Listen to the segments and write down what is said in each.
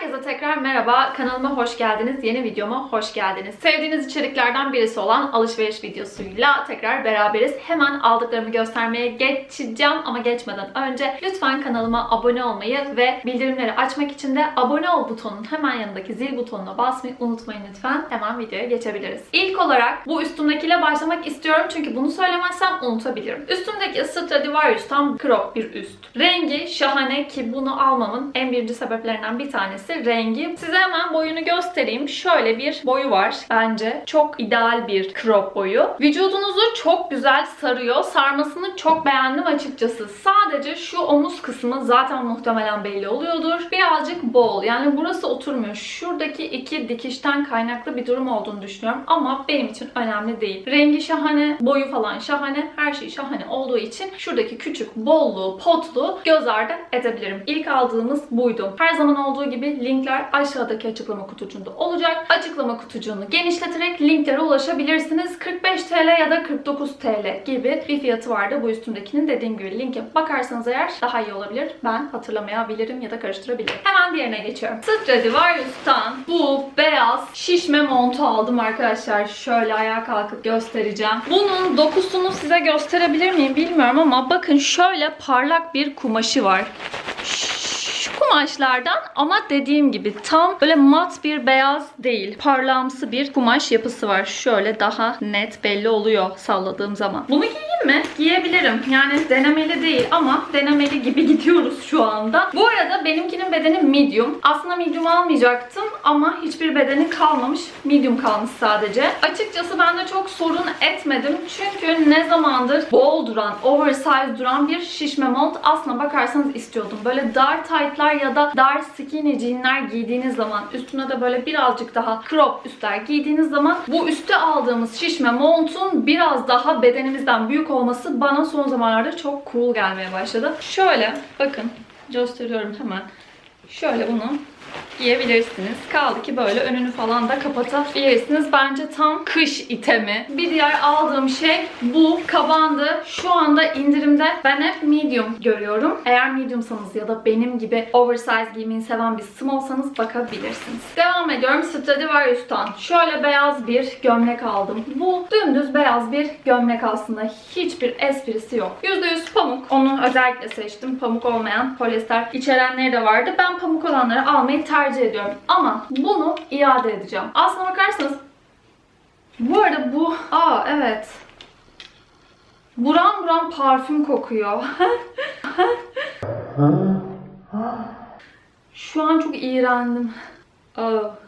Herkese tekrar merhaba. Kanalıma hoş geldiniz. Yeni videoma hoş geldiniz. Sevdiğiniz içeriklerden birisi olan alışveriş videosuyla tekrar beraberiz. Hemen aldıklarımı göstermeye geçeceğim ama geçmeden önce lütfen kanalıma abone olmayı ve bildirimleri açmak için de abone ol butonunun hemen yanındaki zil butonuna basmayı unutmayın lütfen. Hemen videoya geçebiliriz. İlk olarak bu üstümdekiyle başlamak istiyorum çünkü bunu söylemezsem unutabilirim. Üstümdeki Stradivarius tam crop bir üst. Rengi şahane ki bunu almamın en birinci sebeplerinden bir tanesi rengi. Size hemen boyunu göstereyim. Şöyle bir boyu var bence. Çok ideal bir crop boyu. Vücudunuzu çok güzel sarıyor. Sarmasını çok beğendim açıkçası. Sadece şu omuz kısmı zaten muhtemelen belli oluyordur. Birazcık bol. Yani burası oturmuyor. Şuradaki iki dikişten kaynaklı bir durum olduğunu düşünüyorum. Ama benim için önemli değil. Rengi şahane, boyu falan şahane. Her şey şahane olduğu için şuradaki küçük bolluğu, potluğu göz ardı edebilirim. İlk aldığımız buydu. Her zaman olduğu gibi linkler aşağıdaki açıklama kutucuğunda olacak. Açıklama kutucuğunu genişleterek linklere ulaşabilirsiniz. 45 TL ya da 49 TL gibi bir fiyatı vardı bu üstümdekinin. Dediğim gibi linke bakarsanız eğer daha iyi olabilir. Ben hatırlamayabilirim ya da karıştırabilirim. Hemen diğerine geçiyorum. Stradivarius'tan bu beyaz şişme montu aldım arkadaşlar. Şöyle ayağa kalkıp göstereceğim. Bunun dokusunu size gösterebilir miyim bilmiyorum ama bakın şöyle parlak bir kumaşı var kumaşlardan ama dediğim gibi tam böyle mat bir beyaz değil. Parlaımsı bir kumaş yapısı var. Şöyle daha net belli oluyor salladığım zaman. Bunu giyeyim mi? Giyebilirim. Yani denemeli değil ama denemeli gibi gidiyoruz şu anda. Bu arada benimkinin bedeni medium. Aslında medium almayacaktım ama hiçbir bedeni kalmamış. Medium kalmış sadece. Açıkçası ben de çok sorun etmedim. Çünkü ne zamandır bol duran, oversize duran bir şişme mont aslına bakarsanız istiyordum. Böyle dar tight'lar ya da dar skinny jeanler giydiğiniz zaman üstüne de böyle birazcık daha crop üstler giydiğiniz zaman bu üste aldığımız şişme montun biraz daha bedenimizden büyük olması bana son zamanlarda çok cool gelmeye başladı. Şöyle bakın gösteriyorum hemen. Şöyle bunu giyebilirsiniz. Kaldı ki böyle önünü falan da kapatabilirsiniz. Bence tam kış itemi. Bir diğer aldığım şey bu kabandı. Şu anda indirimde ben hep medium görüyorum. Eğer mediumsanız ya da benim gibi oversize giymeyi seven bir smallsanız bakabilirsiniz. Devam ediyorum. Stradivarius'tan şöyle beyaz bir gömlek aldım. Bu dümdüz beyaz bir gömlek aslında. Hiçbir esprisi yok. %100 pamuk. Onu özellikle seçtim. Pamuk olmayan polyester içerenleri de vardı. Ben pamuk olanları almayı tercih ediyorum. Ama bunu iade edeceğim. Aslına bakarsanız bu arada bu... Aa evet. Buram buram parfüm kokuyor. Şu an çok iğrendim.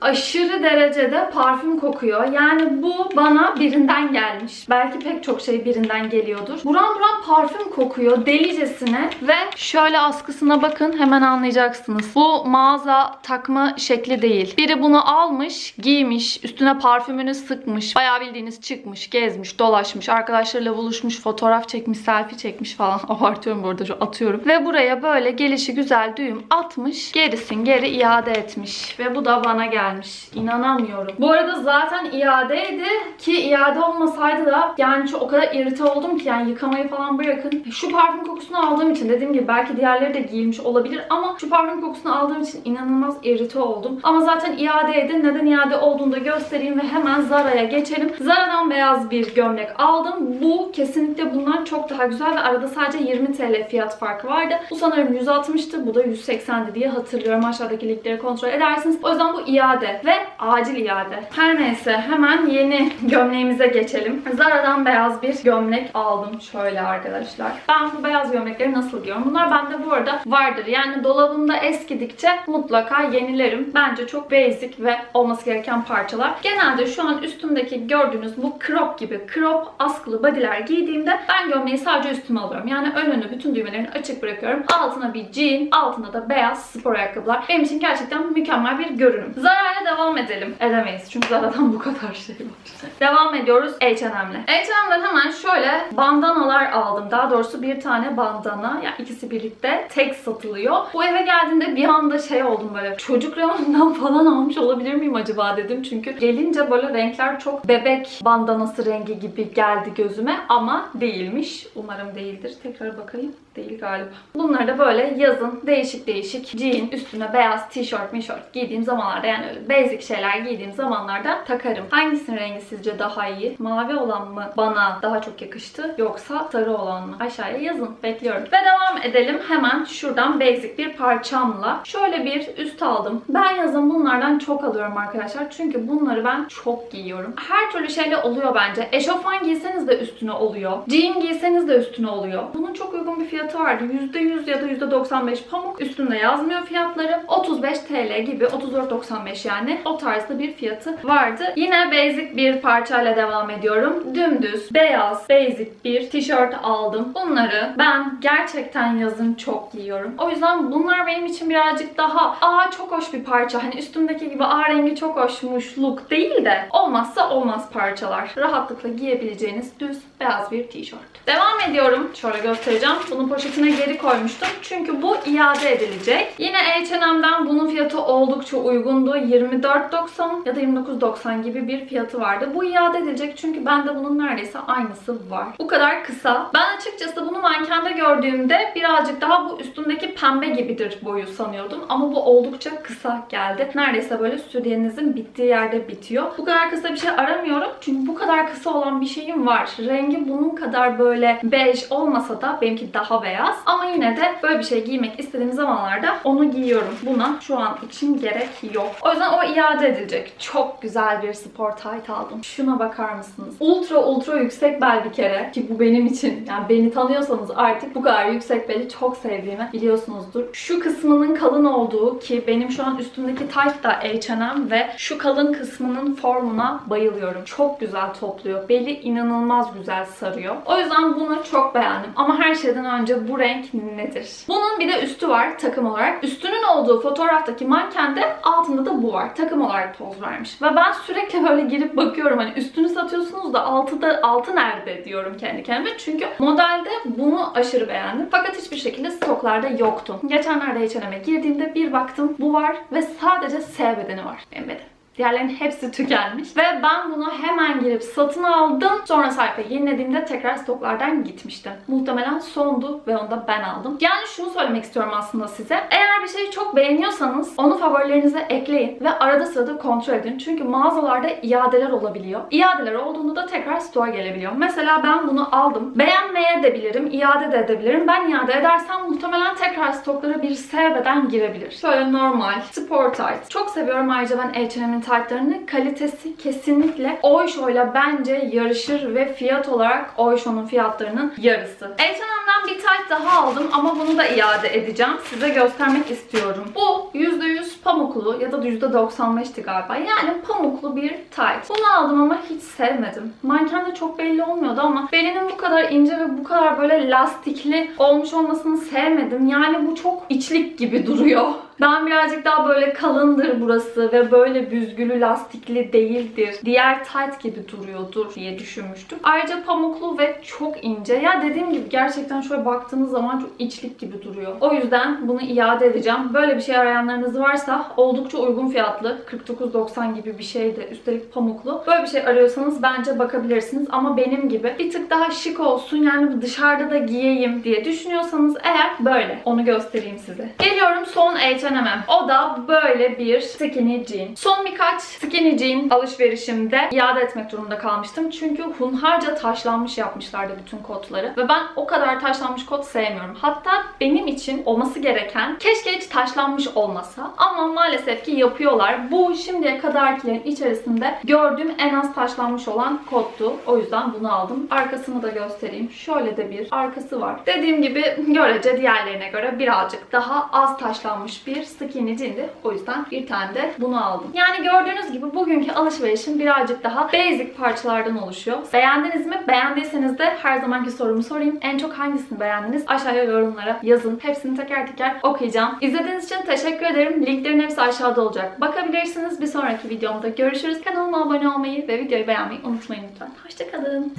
Aşırı derecede parfüm kokuyor. Yani bu bana birinden gelmiş. Belki pek çok şey birinden geliyordur. Buram buram parfüm kokuyor delicesine ve şöyle askısına bakın hemen anlayacaksınız. Bu mağaza takma şekli değil. Biri bunu almış, giymiş, üstüne parfümünü sıkmış, bayağı bildiğiniz çıkmış, gezmiş, dolaşmış, arkadaşlarıyla buluşmuş, fotoğraf çekmiş, selfie çekmiş falan. Abartıyorum bu arada şu atıyorum. Ve buraya böyle gelişi güzel düğüm atmış, gerisin geri iade etmiş. Ve bu da bana gelmiş. İnanamıyorum. Bu arada zaten iadeydi ki iade olmasaydı da yani o kadar irite oldum ki yani yıkamayı falan bırakın. Şu parfüm kokusunu aldığım için dediğim gibi belki diğerleri de giyilmiş olabilir ama şu parfüm kokusunu aldığım için inanılmaz irite oldum. Ama zaten iadeydi. Neden iade olduğunu da göstereyim ve hemen Zara'ya geçelim. Zara'dan beyaz bir gömlek aldım. Bu kesinlikle bundan çok daha güzel ve arada sadece 20 TL fiyat farkı vardı. Bu sanırım 160'tı. Bu da 180'di diye hatırlıyorum. Aşağıdaki linkleri kontrol edersiniz. O yüzden bu iade ve acil iade. Her neyse hemen yeni gömleğimize geçelim. Zara'dan beyaz bir gömlek aldım şöyle arkadaşlar. Ben bu beyaz gömlekleri nasıl giyiyorum? Bunlar bende bu arada vardır. Yani dolabımda eskidikçe mutlaka yenilerim. Bence çok basic ve olması gereken parçalar. Genelde şu an üstümdeki gördüğünüz bu crop gibi crop askılı bodyler giydiğimde ben gömleği sadece üstüme alıyorum. Yani önünü bütün düğmelerini açık bırakıyorum. Altına bir jean, altına da beyaz spor ayakkabılar. Benim için gerçekten mükemmel bir görünüm. Zara'yla devam edelim. Edemeyiz çünkü Zara'dan bu kadar şey var. Devam ediyoruz H&M'le. H&M'den hemen şöyle bandanalar aldım. Daha doğrusu bir tane bandana. Yani ikisi birlikte tek satılıyor. Bu eve geldiğinde bir anda şey oldum böyle. Çocuk reyonundan falan almış olabilir miyim acaba dedim. Çünkü gelince böyle renkler çok bebek bandanası rengi gibi geldi gözüme. Ama değilmiş. Umarım değildir. Tekrar bakayım. Değil galiba. Bunları da böyle yazın değişik değişik jean üstüne beyaz tişört, mişört giydiğim zamanlarda yani öyle basic şeyler giydiğim zamanlarda takarım. Hangisinin rengi sizce daha iyi? Mavi olan mı bana daha çok yakıştı yoksa sarı olan mı? Aşağıya yazın. Bekliyorum. Ve devam edelim. Hemen şuradan basic bir parçamla. Şöyle bir üst aldım. Ben yazın bunlardan çok alıyorum arkadaşlar. Çünkü bunları ben çok giyiyorum. Her türlü şeyle oluyor bence. Eşofman giyseniz de üstüne oluyor. Jean giyseniz de üstüne oluyor. Bunun çok uygun bir fiyatı vardı. %100 ya da %95 pamuk. Üstünde yazmıyor fiyatları. 35 TL gibi. 34.95 yani. O tarzda bir fiyatı vardı. Yine basic bir parçayla devam ediyorum. Dümdüz, beyaz, basic bir tişört aldım. Bunları ben gerçekten yazın çok giyiyorum. O yüzden bunlar benim için birazcık daha aa çok hoş bir parça. Hani üstümdeki gibi aa rengi çok hoşmuş look değil de olmazsa olmaz parçalar. Rahatlıkla giyebileceğiniz düz beyaz bir tişört. Devam ediyorum. Şöyle göstereceğim. Bunu poşetine geri koymuştum. Çünkü bu iade edilecek. Yine H&M'den bunun fiyatı oldukça uygundu. 24.90 ya da 29.90 gibi bir fiyatı vardı. Bu iade edilecek çünkü bende bunun neredeyse aynısı var. Bu kadar kısa. Ben açıkçası bunu mankende gördüğümde birazcık daha bu üstündeki pembe gibidir boyu sanıyordum. Ama bu oldukça kısa geldi. Neredeyse böyle süryenizin bittiği yerde bitiyor. Bu kadar kısa bir şey aramıyorum. Çünkü bu kadar kısa olan bir şeyim var. Rengi bunun kadar böyle bej olmasa da benimki daha beyaz. Ama yine de böyle bir şey giymek istediğim zamanlarda onu giyiyorum. Buna şu an için gerek yok. O yüzden o iade edilecek. Çok güzel bir spor tight aldım. Şuna bakar mısınız? Ultra ultra yüksek bel bir kere. Ki bu benim için. Yani beni tanıyorsanız artık bu kadar yüksek beli çok sevdiğimi biliyorsunuzdur. Şu kısmının kalın olduğu ki benim şu an üstümdeki tight da H&M ve şu kalın kısmının formuna bayılıyorum. Çok güzel topluyor. Beli inanılmaz güzel sarıyor. O yüzden bunu çok beğendim. Ama her şeyden önce bu renk nedir? Bunun bir de üstü var takım olarak. Üstünün olduğu fotoğraftaki mankende altında da bu var. Takım olarak poz vermiş. Ve ben sürekli böyle girip bakıyorum hani üstünü satıyorsunuz da altı da altı nerede diyorum kendi kendime. Çünkü modelde bunu aşırı beğendim. Fakat hiçbir şekilde stoklarda yoktu. Geçenlerde H&M'e girdiğimde bir baktım bu var ve sadece S bedeni var. Benim bedenim. Diğerlerinin hepsi tükenmiş. Ve ben bunu hemen girip satın aldım. Sonra sayfayı yenilediğimde tekrar stoklardan gitmişti. Muhtemelen sondu ve onu da ben aldım. Yani şunu söylemek istiyorum aslında size. Eğer bir şeyi çok beğeniyorsanız onu favorilerinize ekleyin ve arada sırada kontrol edin. Çünkü mağazalarda iadeler olabiliyor. İadeler olduğunda da tekrar stoğa gelebiliyor. Mesela ben bunu aldım. Beğenmeye de bilirim, iade de edebilirim. Ben iade edersem muhtemelen tekrar stoklara bir sevmeden girebilir. Şöyle normal, sport tight. Çok seviyorum ayrıca ben H&M'in tightlarını. Kalitesi kesinlikle Oysho'yla bence yarışır ve fiyat olarak Oysho'nun fiyatlarının yarısı. H&M'den bir tight daha aldım ama bunu da iade edeceğim. Size göstermek istiyorum. Bu %100 pamuklu ya da %95'ti galiba. Yani pamuklu bir tight. Bunu aldım ama hiç sevmedim. Mankende çok belli olmuyordu ama belinin bu kadar ince ve bu kadar böyle lastikli olmuş olmasını sevmedim. Yani bu çok içlik gibi duruyor. Ben birazcık daha böyle kalındır burası ve böyle büzgülü lastikli değildir. Diğer tight gibi duruyordur diye düşünmüştüm. Ayrıca pamuklu ve çok ince. Ya dediğim gibi gerçekten şöyle baktığınız zaman çok içlik gibi duruyor. O yüzden bunu iade edeceğim. Böyle bir şey arayanlarınız varsa oldukça uygun fiyatlı. 49.90 gibi bir şeydi. Üstelik pamuklu. Böyle bir şey arıyorsanız bence bakabilirsiniz. Ama benim gibi bir tık daha şık olsun yani dışarıda da giyeyim diye düşünüyorsanız eğer böyle. Onu göstereyim size. Geliyorum son H&M'e. O da böyle bir skinny jean. Son birkaç skinny jean alışverişimde iade etmek durumunda kalmıştım. Çünkü hunharca taşlanmış yapmışlardı bütün kotları. Ve ben o kadar taşlanmış kot sevmiyorum. Hatta benim için olması gereken keşke hiç taşlanmış olmasa. Ama maalesef ki yapıyorlar. Bu şimdiye kadarkilerin içerisinde gördüğüm en az taşlanmış olan kottu. O yüzden bunu aldım. Arkasını da göstereyim. Şöyle de bir arkası var. Dediğim gibi görece diğerlerine göre birazcık daha az taşlanmış bir skinny jean'di. O yüzden bir tane de bunu aldım. Yani gördüğünüz gibi bugünkü alışverişim birazcık daha basic parçalardan oluşuyor. Beğendiniz mi? Beğendiyseniz de her zamanki sorumu sorayım. En çok hangisini beğendiniz? Aşağıya yorumlara yazın. Hepsini teker teker okuyacağım. İzlediğiniz için teşekkür ederim. Linklerin hepsi aşağıda olacak. Bakabilirsiniz. Bir sonraki videomda görüşürüz. Kanalıma abone olmayı ve videoyu beğenmeyi unutmayın lütfen. Hoşçakalın.